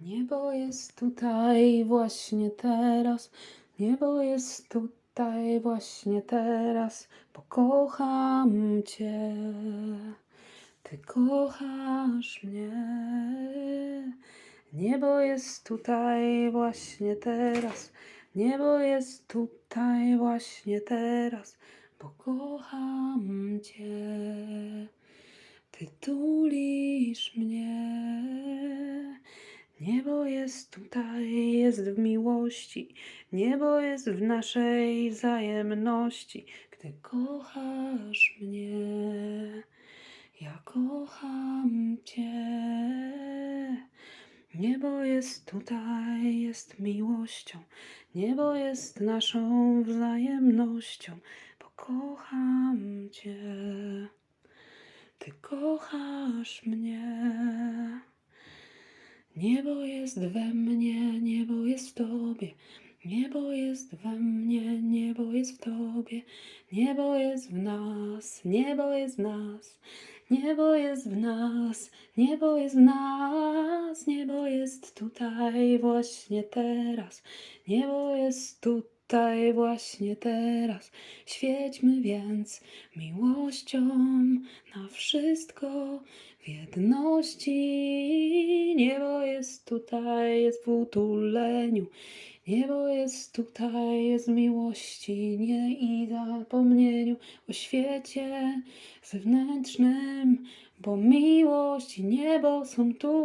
Niebo jest tutaj właśnie teraz. Niebo jest tutaj właśnie teraz. Bo kocham Cię. Ty kochasz mnie. Niebo jest tutaj właśnie teraz. Niebo jest tutaj właśnie teraz. Bo kocham Cię. Ty tulisz mnie. Niebo jest tutaj, jest w miłości. Niebo jest w naszej wzajemności. Gdy kochasz mnie, ja kocham Cię. Niebo jest tutaj, jest miłością. Niebo jest naszą wzajemnością, bo kocham Cię. Ty kochasz mnie. Niebo jest we mnie, niebo jest w Tobie. Niebo jest we mnie, niebo jest w Tobie. Niebo jest w nas, niebo jest w nas. Niebo jest w nas, niebo jest w nas. Niebo jest tutaj właśnie teraz. Niebo jest tutaj właśnie teraz. Świećmy więc miłością na wszystko w jedności. Niebo jest tutaj, jest w utuleniu. Niebo jest tutaj, jest miłości, nie i zapomnieniu o świecie zewnętrznym, bo miłość i niebo są tu.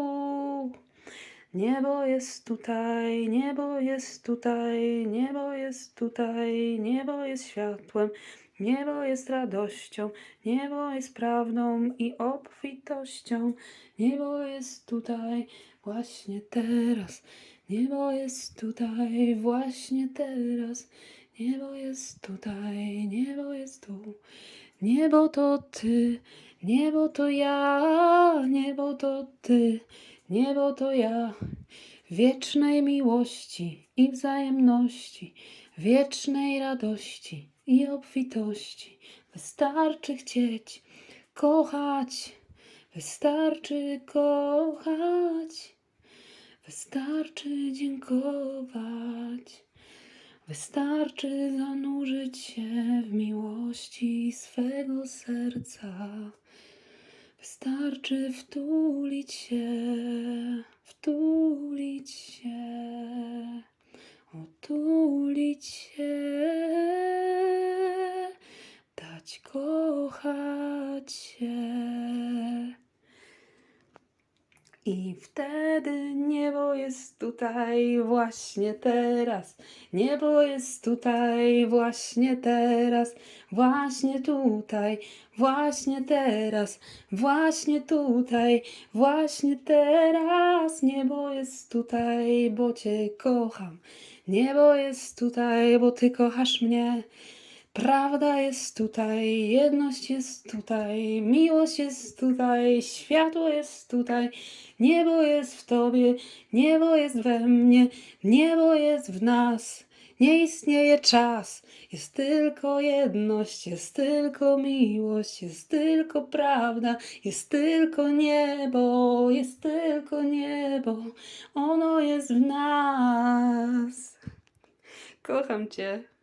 Niebo jest tutaj, niebo jest tutaj, niebo jest tutaj, niebo jest światłem, niebo jest radością, niebo jest prawdą i obfitością. Niebo jest tutaj właśnie teraz, niebo jest tutaj właśnie teraz, niebo jest tutaj, niebo jest tu. Niebo to ty, niebo to ja, niebo to ty, niebo to ja. Wiecznej miłości i wzajemności, wiecznej radości i obfitości. Wystarczy chcieć, kochać, wystarczy kochać, wystarczy dziękować. Wystarczy zanurzyć się w miłości swego serca. Wystarczy wtulić się, wtulić się, otulić się, I wtedy niebo jest tutaj właśnie teraz. Niebo jest tutaj właśnie teraz. Właśnie tutaj, właśnie teraz. Właśnie tutaj, właśnie teraz. Niebo jest tutaj, bo Cię kocham. Niebo jest tutaj, bo Ty kochasz mnie. Prawda jest tutaj, jedność jest tutaj, miłość jest tutaj, światło jest tutaj, niebo jest w Tobie, niebo jest we mnie, niebo jest w nas. Nie istnieje czas, jest tylko jedność, jest tylko miłość, jest tylko prawda, jest tylko niebo, jest tylko niebo, ono jest w nas. Kocham Cię.